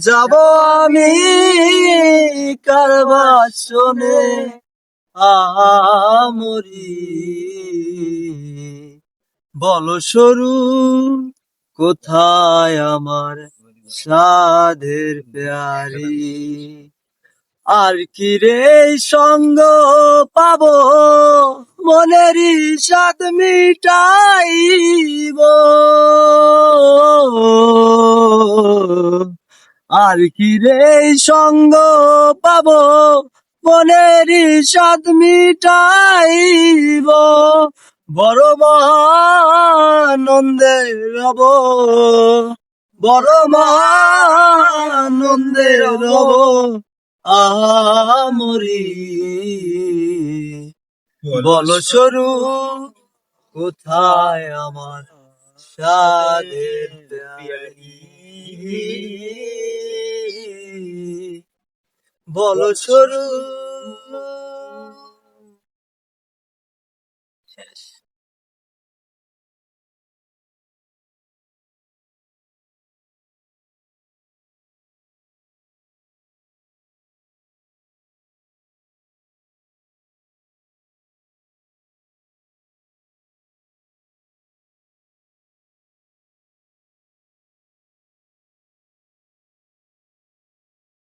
যাব আমি কারবার শোনে আমরি বলো সরু, কোথায় আমার সাধের প্যারি? আর কি রে সঙ্গ পাব? মনেরই সাথ মিটাইব। আর কি রে সঙ্গ পাব? মনেরই সাথ মিটাইব। বড় আনন্দে রব। বড় আনন্দে রব। আমরি। বলো সরু, কোথায় আমার সাদের বলো সরু। শেষ।